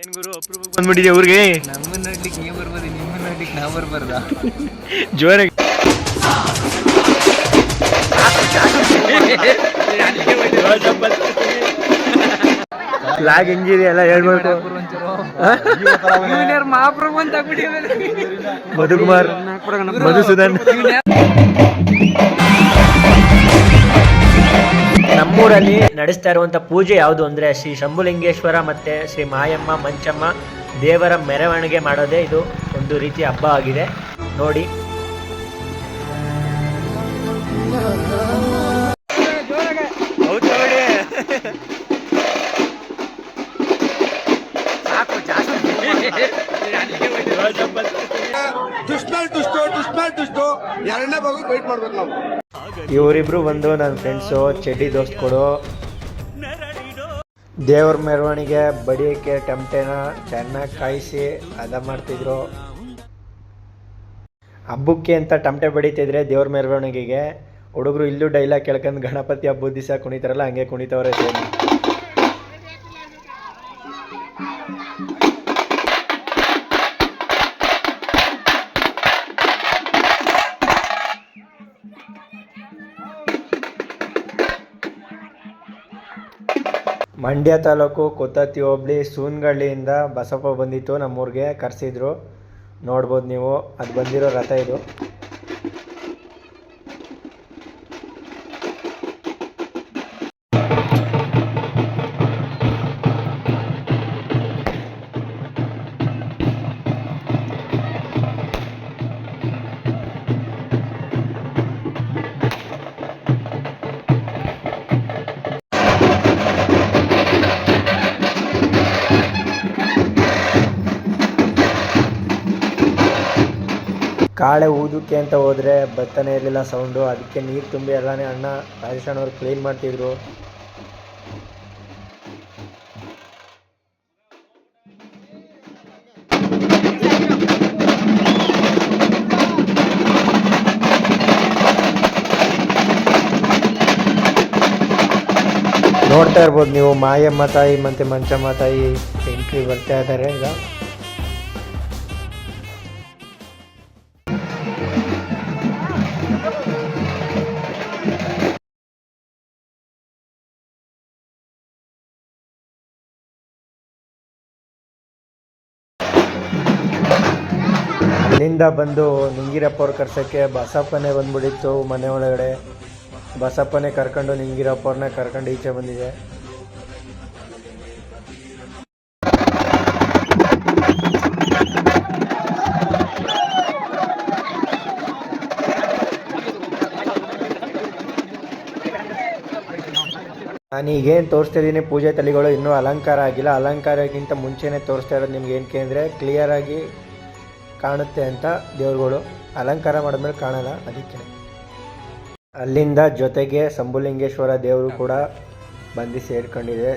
ಏನ್ ಗುರು ಅಪ್ರೂವ್ ಬಂದ್ಬಿಟ್ಟಿದೆ ಊರಿಗೆ? ನಮ್ಮನ್ನ ನೋಡ್ಲಿಕ್ಕೆ ನೀವು ಬರ್ಬೋದು ನಿಮ್ಮನ್ನ ನೋಡ್ಲಿಕ್ಕೆ ನಾವು ಬರ್ಬಾರ್ದಾ ಜೋರಾಗಿ ಲಾಗ್ ಹೆಂಗಿದೆ ಎಲ್ಲ ಹೇಳ್ಬೇಕು. ಜೂನಿಯರ್ ಮಹಾಪ್ರಭು ಅಂತ ಮಧುಕುಮಾರ್ ಮಧುಸೂದನ್. ನಮ್ಮೂರಲ್ಲಿ ನಡೆಸ್ತಾ ಇರುವಂತ ಪೂಜೆ ಯಾವುದು ಅಂದ್ರೆ ಶ್ರೀ ಶಂಭುಲಿಂಗೇಶ್ವರ ಮತ್ತೆ ಶ್ರೀ ಮಾಯಮ್ಮ ಮಂಚಮ್ಮ ದೇವರ ಮೆರವಣಿಗೆ ಮಾಡೋದೇ ಇದು ಒಂದು ರೀತಿಯ ಹಬ್ಬ ಆಗಿದೆ. ನೋಡಿ. ಎರಡನೇ ಭಾಗ ವೆಯ್ಟ್ ಮಾಡ್ಬೇಕು ನಾವು. ಇವರಿಬ್ರು ಬಂದು ನನ್ನ ಫ್ರೆಂಡ್ಸು ಚಡ್ಡಿ ಕೊಡು. ದೇವ್ರ ಮೆರವಣಿಗೆ, ಬಡಿಯಕ್ಕೆ ಟಮಟೆನ ಚೆನ್ನಾಗಿ ಕಾಯಿಸಿ ಅದ ಮಾಡ್ತಿದ್ರು. ಹಬ್ಬಕ್ಕೆ ಅಂತ ಟಮಟೆ ಬಡಿತಿದ್ರೆ ದೇವ್ರ ಮೆರವಣಿಗೆಗೆ ಹುಡುಗರು ಇಲ್ಲೂ ಡೈಲಾಗ್ ಕೇಳ್ಕೊಂಡು ಗಣಪತಿ ಹಬ್ಬದ ದಿವಸ ಕುಣಿತಾರಲ್ಲ, ಹಂಗೆ ಕುಣಿತವ್ರೆ ಸೇಮ್ ಮಂಡ್ಯ ತಾಲೂಕು ಕೊತ್ತತ್ತಿ ಹೋಬ್ಳಿ ಸೂನ್ಗಳ್ಳಿಯಿಂದ ಬಸಪ್ಪ ಬಂದಿತ್ತು ನಮ್ಮೂರಿಗೆ ಕರೆಸಿದ್ರು. ನೋಡ್ಬೋದು ನೀವು, ಅದು ಬಂದಿರೋ ರಥ ಇದು. ಕಾಳೆ ಊದಕ್ಕೆ ಅಂತ ಹೋದರೆ ಬರ್ತಾನೆ ಇರಲಿಲ್ಲ ಸೌಂಡು. ಅದಕ್ಕೆ ನೀರು ತುಂಬಿ ಎಲ್ಲಾನೇ ಅಣ್ಣ ರಾಜೇಶ್ ಅವ್ರು ಕ್ಲೀನ್ ಮಾಡ್ತಿದ್ರು. ನೋಡ್ತಾ ಇರ್ಬೋದು ನೀವು ಮಾಯಮ್ಮ ತಾಯಿ ಮತ್ತೆ ಮಂಚಮ್ಮ ತಾಯಿ ಎಂಟ್ರಿ ಬರ್ತಾ ಇದ್ದಾರೆ ಈಗ. ಅಲ್ಲಿಂದ ಬಂದು ನಿಂಗಿರಪ್ಪ ಅವ್ರು ಕರ್ಸೋಕ್ಕೆ ಬಸಪ್ಪನೇ ಬಂದ್ಬಿಟ್ಟಿತ್ತು ಮನೆ ಒಳಗಡೆ. ಬಸಪ್ಪನೇ ಕರ್ಕೊಂಡು ನಿಂಗಿರಪ್ಪ ಅವ್ರನ್ನ ಕರ್ಕೊಂಡು ಈಚೆ ಬಂದಿದೆ. ನಾನೀಗೇನು ತೋರಿಸ್ತಾ ಇದ್ದೀನಿ, ಪೂಜೆ ತಳಿಗಳು ಇನ್ನೂ ಅಲಂಕಾರ ಆಗಿಲ್ಲ. ಅಲಂಕಾರಕ್ಕಿಂತ ಮುಂಚೆನೇ ತೋರಿಸ್ತಾ ಇರೋದು ನಿಮ್ಗೆ ಏನಕ್ಕೆ ಅಂದರೆ ಕ್ಲಿಯರಾಗಿ ಕಾಣುತ್ತೆ ಅಂತ ದೇವ್ರುಗಳು ಅಲಂಕಾರ ಮಾಡಿದ್ಮೇಲೆ ಕಾಣಲ್ಲ ಅದಕ್ಕೆ. ಅಲ್ಲಿಂದ ಜೊತೆಗೆ ಸಂಬುಲಿಂಗೇಶ್ವರ ದೇವರು ಕೂಡ ಬಂದು ಸೇರ್ಕೊಂಡಿದೆ.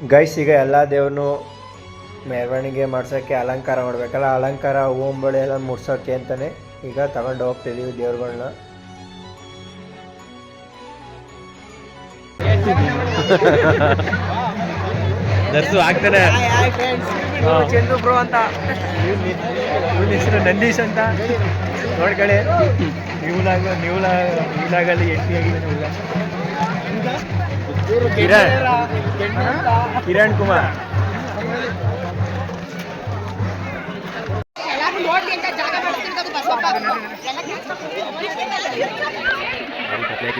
ಗೈಸ್ ಈಗ ಎಲ್ಲ ದೇವ್ರನ್ನೂ ಮೆರವಣಿಗೆ ಮಾಡ್ಸೋಕ್ಕೆ ಅಲಂಕಾರ ಮಾಡಬೇಕಲ್ಲ ಅಲಂಕಾರ ಓಂಬಳೆ ಎಲ್ಲ ಮುಡ್ಸೋಕ್ಕೆ ಅಂತಲೇ ಈಗ ತಗೊಂಡು ಹೋಗ್ತಿದ್ದೀವಿ ದೇವ್ರುಗಳನ್ನ ಆಗ್ತಾನೆ. ಚಂದು ಬ್ರೋ ಅಂತ. ಇವನ ಹೆಸರು ನಂದೀಶ್ ಅಂತ. ನೋಡ್ಕೊಳ್ಳಿ. ನೀವ್ಲಾಗ ನೀವ್ಲ ನೀವ್ಲಾಗಲ್ಲಿ ಎಂಟ್ರಿ ಆಗಿದೆ ಕಿರಣ್. ಕಿರಣ್ ಕುಮಾರ್.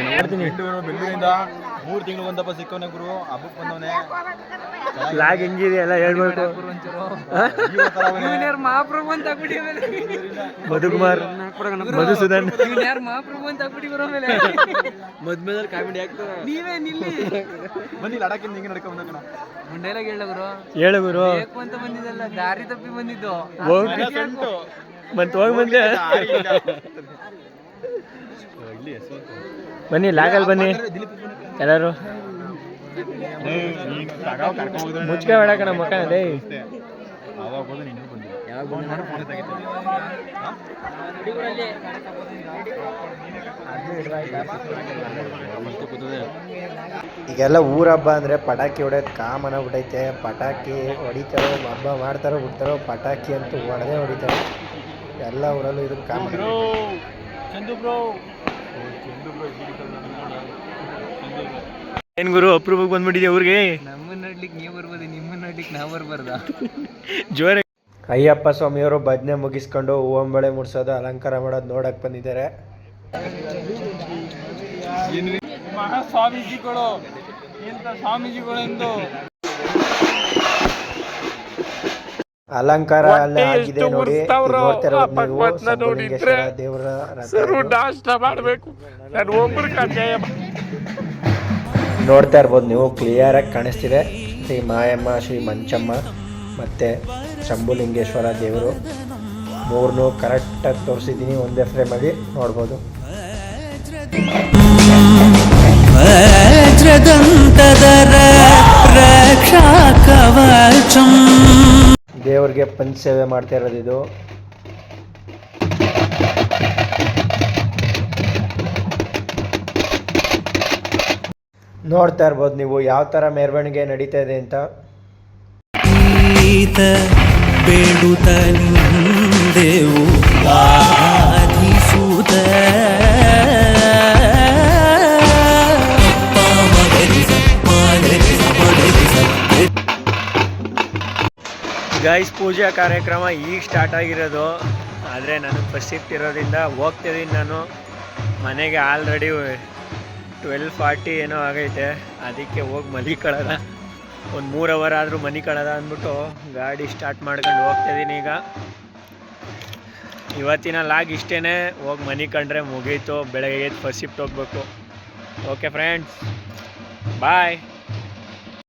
ನೋಡ್ತೀನಿ ಬೆಂಗಳೂರಿಂದ ಮೂರು ತಿಂಗಳು ಒಂದಪ್ಪ ಸಿಕ್ಕವನೆ ಗುರು. ಹಬ್ಬಕ್ಕೆ ಬಂದವನೆ. ಲಾಗ್ ಹೆಂಗಿದೆ ಎಲ್ಲ ಹೇಳ್ಬೇಕು. ಮಹಾಪ್ರಭು ಅಂತ ಮಧುಕುಮಾರ್. ಮಧುಸೂದನ್ ಯಾರು ಮಹಾಪ್ರಭು ಅಂತ ಆಗ್ಬಿಟ್ಟಿ ಬರೋ ಮೇಲೆ ಮದ್ಮೇಲೆ ಕಾಮಿಡಿ ಆಗ್ತದೆ ನೀವೇ ನಿಲ್ಲಿ. ಬನ್ನಿ ಲಡಾಕಿಂದ ಹಿಂಗೆ ನಡ್ಕೊಂಡ್ ಬಂದ ಕಣ. ಡೈಲಾಗ್ ಹೇಳ ಗುರು. ಹೇಳು ಗುರು. ಬೇಕು ಅಂತ ಬಂದಿದ್ದಲ್ಲ ದಾರಿ ತಪ್ಪಿ ಬಂದಿದ್ದು. ಹೋಗಿ ಮತ್ತೆ ಹೋಗಿ ಬಂದೆ. ಬನ್ನಿ ಲಾಗಲ್ ಬನ್ನಿ. ಎಲ್ಲರೂ? ಮುಚ್ಕೆ ಬೇಡ ನಮ್ಮ ಮಕ್ಕ ಅದೇ ಈಗೆಲ್ಲ ಊರ ಹಬ್ಬ ಅಂದರೆ ಪಟಾಕಿ ಹೊಡೆಯೋದು ಕಾಮನ ಬಿಡೈತೆ ಪಟಾಕಿ ಹೊಡಿತಾರೋ ಹಬ್ಬ ಮಾಡ್ತಾರೋ ಬಿಡ್ತಾರೋ ಪಟಾಕಿ ಅಂತೂ ಹೊಡೆದೇ ಹೊಡಿತಾರೆ. ಎಲ್ಲ ಊರಲ್ಲೂ ಇದು ಕಾಮನ್ ಚಂದು ಬ್ರೋ. ಏನು ಗುರು ಅಪ್ರೂಪಕ್ಕೆ ಬಂದ್ಬಿಟ್ಟಿದೆ ಅವ್ರಿಗೆ ನಮ್ಮನ್ನ ನೋಡ್ಲಿಕ್ಕೆ ನೀವು ಬರ್ಬೋದು ನಿಮ್ಮನ್ನ ನೋಡ್ಲಿಕ್ಕೆ ನಾವು ಬರ್ಬಾರ್ದ? ಜೋರ ಅಯ್ಯಪ್ಪ ಸ್ವಾಮಿಯವರು ಭಜನೆ ಮುಗಿಸ್ಕೊಂಡು ಹೂವಂಬಳೆ ಮುಡ್ಸೋದು ಅಲಂಕಾರ ಮಾಡೋದು ನೋಡಕ್ ಬಂದಿದ್ದಾರೆ. ಮಹಾ ಸ್ವಾಮೀಜಿಗಳು ಎಂತ ಸ್ವಾಮೀಜಿಗಳೆಂದು. ಅಲಂಕಾರ ಎಲ್ಲ ಆಗಿದೆ ನೋಡಿ. ಇಲ್ಲಿ ನೋಡ್ತಾ ಇರೋದು ನೀವು ಶಂಭುಲಿಂಗೇಶ್ವರ ದೇವರ ರಥ ಇದು. ನೋಡ್ತಾ ಇರ್ಬೋದು ನೀವು ಕ್ಲಿಯರ್ ಆಗಿ ಕಾಣಿಸ್ತಿದೆ. ಶ್ರೀ ಮಾಯಮ್ಮ ಶ್ರೀ ಮಂಚಮ್ಮ ಮತ್ತೆ ಶಂಭುಲಿಂಗೇಶ್ವರ ದೇವರು. ಮೂರನ್ನೂ ಕರೆಕ್ಟಾಗಿ ತೋರಿಸಿದ್ದೀನಿ ಒಂದೇ ಫ್ರೇಮಲ್ಲಿ ನೋಡ್ಬೋದು. ದೇವ್ರಿಗೆ ಪಂಚ ಸೇವೆ ಮಾಡ್ತಾ ಇರೋದು ಇದು ನೋಡ್ತಾ ಇರ್ಬೋದು ನೀವು ಯಾವ ಥರ ಮೆರವಣಿಗೆ ನಡೀತಾ ಇದೆ ಅಂತ. ಗೈಸ್ ಪೂಜಾ ಕಾರ್ಯಕ್ರಮ ಈಗ ಸ್ಟಾರ್ಟ್ ಆಗಿರೋದು. ಆದರೆ ನಾನು ಫಸ್ಟ್ ಶಿಫ್ಟ್ ಇರೋದ್ರಿಂದ ಹೋಗ್ತಿದ್ದೀನಿ ನಾನು. ಮನೆಗೆ ಆಲ್ರೆಡಿ ಟ್ವೆಲ್ ಫಾರ್ಟಿ ಏನೋ ಆಗೈತೆ. ಅದಕ್ಕೆ ಹೋಗಿ ಮಲಿಕೊಳ್ಳೋದ ಒಂದು ಮೂರು ಅವರ್ ಆದರೂ ಮನಿಕೊಳ್ಳೋದ ಅಂದ್ಬಿಟ್ಟು ಗಾಡಿ ಸ್ಟಾರ್ಟ್ ಮಾಡ್ಕೊಂಡು ಹೋಗ್ತಿದ್ದೀನಿ ಈಗ. ಇವತ್ತಿನ ಲಾಗ್ ಇಷ್ಟೇ ಹೋಗಿ ಮನೆ ಕಂಡ್ರೆ ಮುಗೀತು. ಬೆಳಗ್ಗೆ ಫಸ್ಟ್ ಶಿಫ್ಟ್ ಹೋಗ್ಬೇಕು. Okay friends bye